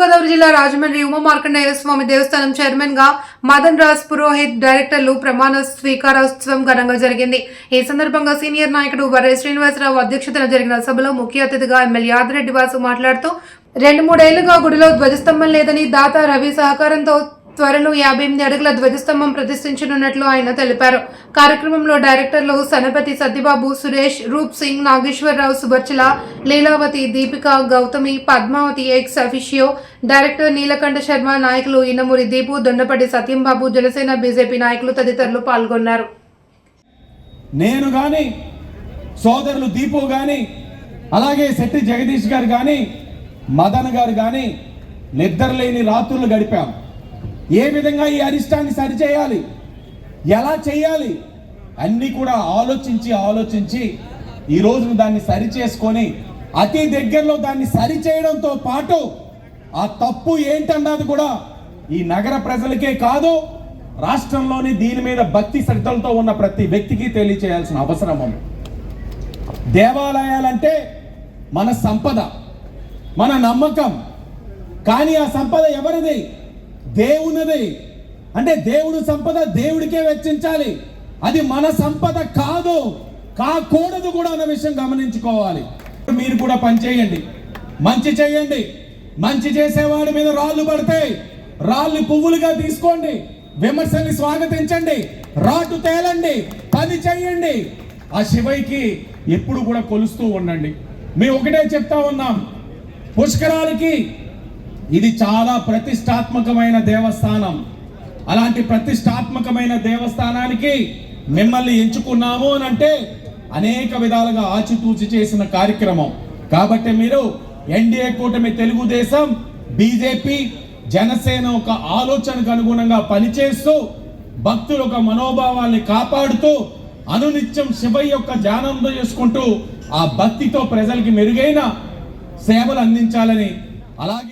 తూర్పుగోదావరి జిల్లా రాజమండ్రి ఉమా మార్కండేయ స్వామి దేవస్థానం చైర్మన్గా మదన్ రాజ్ పురోహిత్ డైరెక్టర్లు ప్రమాణ స్వీకారోత్సవం ఘనంగా జరిగింది. ఈ సందర్భంగా సీనియర్ నాయకుడు వరై శ్రీనివాసరావు అధ్యక్షతన జరిగిన సభలో ముఖ్య అతిథిగా ఎమ్మెల్యే ఆదిరెడ్డి వాసు మాట్లాడుతూ రెండు మూడేళ్ళుగా గుడిలో ధ్వజస్తంభం లేదని దాత రవి సహకారంతో త్వరలో యాభై ఎనిమిది అడుగుల ధ్వజస్తంభం ప్రతిష్ఠించనున్నట్లు ఆయన తెలిపారు. కార్యక్రమంలో డైరెక్టర్లు Sanapathi Satyababu Suresh Roop Singh Nageswararao Subarchala Leelavathi Deepika Gautami Padmavathi ex officio director Neelakantha Sharma నాయకులు ఇనమూరి దీపు దొండపడి సత్యంబాబు జనసేన బీజేపీ నాయకులు తదితరులు పాల్గొన్నారు. నేను కానీ సోదరులు దీపు కానీ అలాగే శెట్టి జగదీష్ గారు కానీ మదన్ గారు కానీ నిద్రలేని రాత్రులు గడిపాం. ఏ విధంగా ఈ అరిష్టాన్ని సరిచేయాలి? ఎలా చేయాలి? అన్నీ కూడా ఆలోచించి ఆలోచించి ఈ రోజున దాన్ని సరి చేసుకొని అతి దగ్గరలో దాన్ని సరి చేయడంతో పాటు ఆ తప్పు ఏంటన్నది కూడా ఈ నగర ప్రజలకే కాదు రాష్ట్రంలోని దీని మీద భక్తి శ్రద్ధలతో ఉన్న ప్రతి వ్యక్తికి తెలియచేయాల్సిన అవసరం ఉంది. దేవాలయాలంటే మన సంపద మన నమ్మకం. కానీ ఆ సంపద ఎవరిది? దేవునిది. అంటే దేవుడు సంపద దేవుడికే వెచ్చించాలి. అది మన సంపద కాదు కాకూడదు కూడా అన్న విషయం గమనించుకోవాలి. మీరు కూడా పనిచేయండి మంచి చేయండి. మంచి చేసేవాడి మీద రాళ్ళు పడతాయి రాళ్ళు పువ్వులుగా తీసుకోండి. విమర్శల్ని స్వాగతించండి. రాటు తేలండి. పని చేయండి. ఆ శివైకి ఎప్పుడు కూడా కొలుస్తూ ఉండండి. మేము ఒకటే చెప్తా ఉన్నాం. పుష్కరాలకి ఇది చాలా ప్రతిష్టాత్మకమైన దేవస్థానం. అలాంటి ప్రతిష్టాత్మకమైన దేవస్థానానికి మిమ్మల్ని ఎంచుకున్నాము అని అంటే అనేక విధాలుగా ఆచితూచి చేసిన కార్యక్రమం. కాబట్టి మీరు ఎన్డీఏ కూటమి తెలుగుదేశం బీజేపీ జనసేన ఒక ఆలోచనకు అనుగుణంగా పనిచేస్తూ భక్తుల ఒక మనోభావాల్ని కాపాడుతూ అనునిత్యం శివ యొక్క ధ్యానంతో చేసుకుంటూ ఆ భక్తితో ప్రజలకి మెరుగైన సేవలు అందించాలని అలాగే